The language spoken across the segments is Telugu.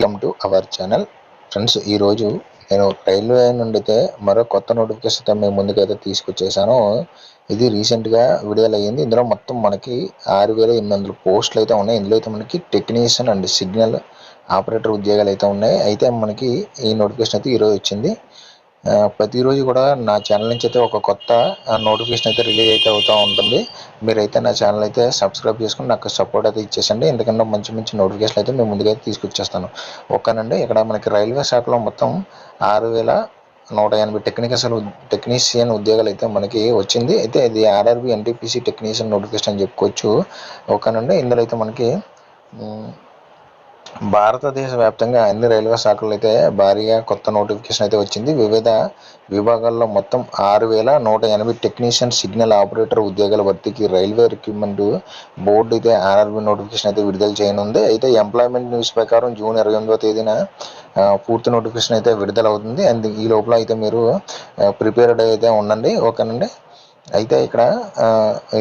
Welcome to our channel friends ఈరోజు నేను రైల్వే నుండి అయితే మరో కొత్త నోటిఫికేషన్ మేము ముందుకైతే తీసుకొచ్చేసాను. ఇది రీసెంట్గా విడుదల అయ్యింది. ఇందులో మొత్తం మనకి ఆరు వేల ఎనిమిది వందల పోస్టులు అయితే ఉన్నాయి. ఇందులో అయితే మనకి టెక్నీషియన్ అండ్ సిగ్నల్ ఆపరేటర్ ఉద్యోగాలు అయితే ఉన్నాయి. అయితే మనకి ఈ నోటిఫికేషన్ అయితే ఈరోజు వచ్చింది. ప్రతిరోజు కూడా నా ఛానల్ నుంచి అయితే ఒక కొత్త నోటిఫికేషన్ అయితే రిలీజ్ అయితే అవుతూ ఉంటుంది. మీరైతే నా ఛానల్ అయితే సబ్స్క్రైబ్ చేసుకుని నాకు సపోర్ట్ అయితే ఇచ్చేసండి. ఎందుకంటే మంచి మంచి నోటిఫికేషన్ అయితే మేము ముందుగా తీసుకొచ్చేస్తాను. ఒక్కనండి ఇక్కడ మనకి రైల్వే శాఖలో మొత్తం ఆరు వేల నూట ఎనభై టెక్నికల్ టెక్నీషియన్ ఉద్యోగాలు అయితే మనకి వచ్చింది. అయితే ఇది ఆర్ఆర్బి ఎన్టీపీసీ టెక్నీషియన్ నోటిఫికేషన్ అని చెప్పుకోవచ్చు. ఓకేనండి ఇందులో అయితే మనకి భారతదేశ వ్యాప్తంగా అన్ని రైల్వే శాఖలు అయితే భారీగా కొత్త నోటిఫికేషన్ అయితే వచ్చింది. వివిధ విభాగాల్లో మొత్తం ఆరు వేల నూట ఎనభై టెక్నీషియన్ సిగ్నల్ ఆపరేటర్ ఉద్యోగాల భర్తీకి రైల్వే రిక్రూట్మెంట్ బోర్డు అయితే ఆర్ఆర్బీ నోటిఫికేషన్ అయితే విడుదల చేయనుంది. అయితే ఎంప్లాయ్మెంట్ న్యూస్ ప్రకారం జూన్ ఇరవై ఎనిమిదవ తేదీన పూర్తి నోటిఫికేషన్ అయితే విడుదల అవుతుంది అండ్ ఈ లోపల అయితే మీరు ప్రిపేర్డ్ అయితే ఉండండి. ఓకేనండి? అయితే ఇక్కడ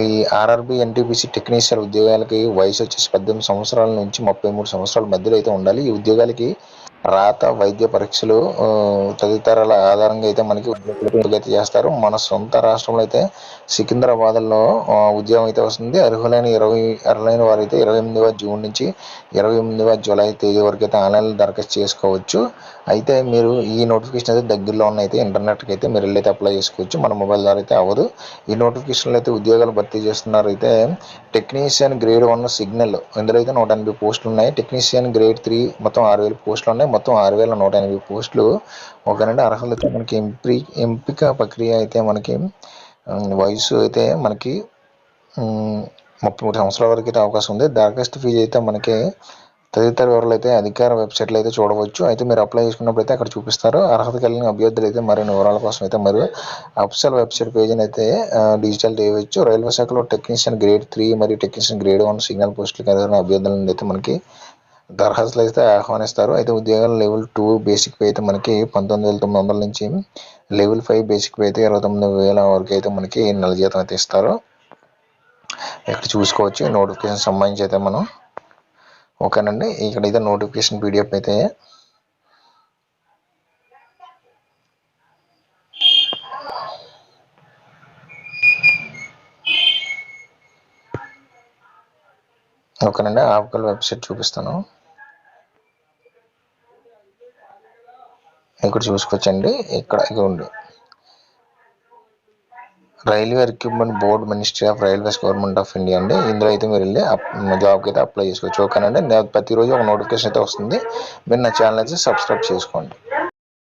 ఈ ఆర్ఆర్బి ఎన్టీపీసీ టెక్నీషియన్ ఉద్యోగాలకి వయసు వచ్చేసి పద్దెనిమిది సంవత్సరాల నుంచి ముప్పై మూడు సంవత్సరాల మధ్యలో అయితే ఉండాలి. ఈ ఉద్యోగాలకి రాత వైద్య పరీక్షలు తదితరాల ఆధారంగా అయితే మనకి అయితే చేస్తారు. మన సొంత రాష్ట్రంలో అయితే సికింద్రాబాద్లో ఉద్యోగం అయితే వస్తుంది. అర్హులైన ఇరవై అర్హులైన వారు అయితే ఇరవై ఎనిమిదవ జూన్ నుంచి ఇరవై ఎనిమిదవ జూలై తేదీ వరకు అయితే ఆన్లైన్లో దరఖాస్తు చేసుకోవచ్చు. అయితే మీరు ఈ నోటిఫికేషన్ అయితే దగ్గరలో ఉన్న అయితే ఇంటర్నెట్కి అయితే మీరు వెళ్ళైతే అప్లై చేసుకోవచ్చు. మన మొబైల్ ద్వారా అయితే అవ్వదు. ఈ నోటిఫికేషన్లో అయితే ఉద్యోగాలు భర్తీ చేస్తున్నారు అయితే టెక్నీషియన్ గ్రేడ్ వన్ సిగ్నల్ ఇందులో అయితే నూట ఎనభై పోస్టులు ఉన్నాయి. టెక్నీషియన్ గ్రేడ్ త్రీ మొత్తం ఆరు వేల పోస్టులు ఉన్నాయి. మొత్తం ఆరు వేల నూట ఎనభై పోస్టులు. ఒకనండి అర్హులతో మనకి ఎంపీ ఎంపిక ప్రక్రియ అయితే మనకి వయసు అయితే మనకి ముప్పై మూడు సంవత్సరాల వరకు అయితే అవకాశం ఉంది. దరఖాస్తు ఫీజు అయితే మనకి తదితర వివరాలు అయితే అధికార వెబ్సైట్లో అయితే చూడవచ్చు. అయితే మీరు అప్లై చేసుకున్నప్పుడు అయితే అక్కడ చూపిస్తారు. అర్హత కలిగిన అభ్యర్థులు అయితే మరిన్ని వివరాల కోసం అయితే మరియు అఫ్సల్ వెబ్సైట్ పేజీని అయితే డిజిటల్ చేయవచ్చు. రైల్వే శాఖలో టెక్నీషియన్ గ్రేడ్ త్రీ మరియు టెక్నీషియన్ గ్రేడ్ వన్ సిగ్నల్ పోస్టులు కలిగిన నుండి అయితే మనకి దరఖాస్తులు అయితే ఆహ్వానిస్తారు. అయితే ఉద్యోగాలు లెవెల్ టూ బేసిక్ పే అయితే మనకి పంతొమ్మిది వేల తొమ్మిది వందల నుంచి లెవెల్ ఫైవ్ బేసిక్ పే అయితే ఇరవై తొమ్మిది వేల వరకు అయితే మనకి నెల జీతం అయితే ఇస్తారు. ఇక్కడ చూసుకోవచ్చు. నోటిఫికేషన్ సంబంధించి అయితే మనం ఓకేనండి. ఇక్కడ అయితే నోటిఫికేషన్ పీడిఎఫ్ అయితే ఓకేనండి. ఆప్కల్ వెబ్సైట్ చూపిస్తాను. ఇక్కడ చూసుకోవచ్చండి ఇక్కడ ఇది railway recruitment board ministry of railways government of India అండి. ఇందులో అయితే మీరు వెళ్ళి జాబ్కి అయితే అప్లై చేసుకోవచ్చు. ఓకేనండి. నేను ప్రతిరోజు ఒక నోటిఫికేషన్ అయితే వస్తుంది. మీరు నా ఛానల్ అయితే సబ్స్క్రైబ్ చేసుకోండి.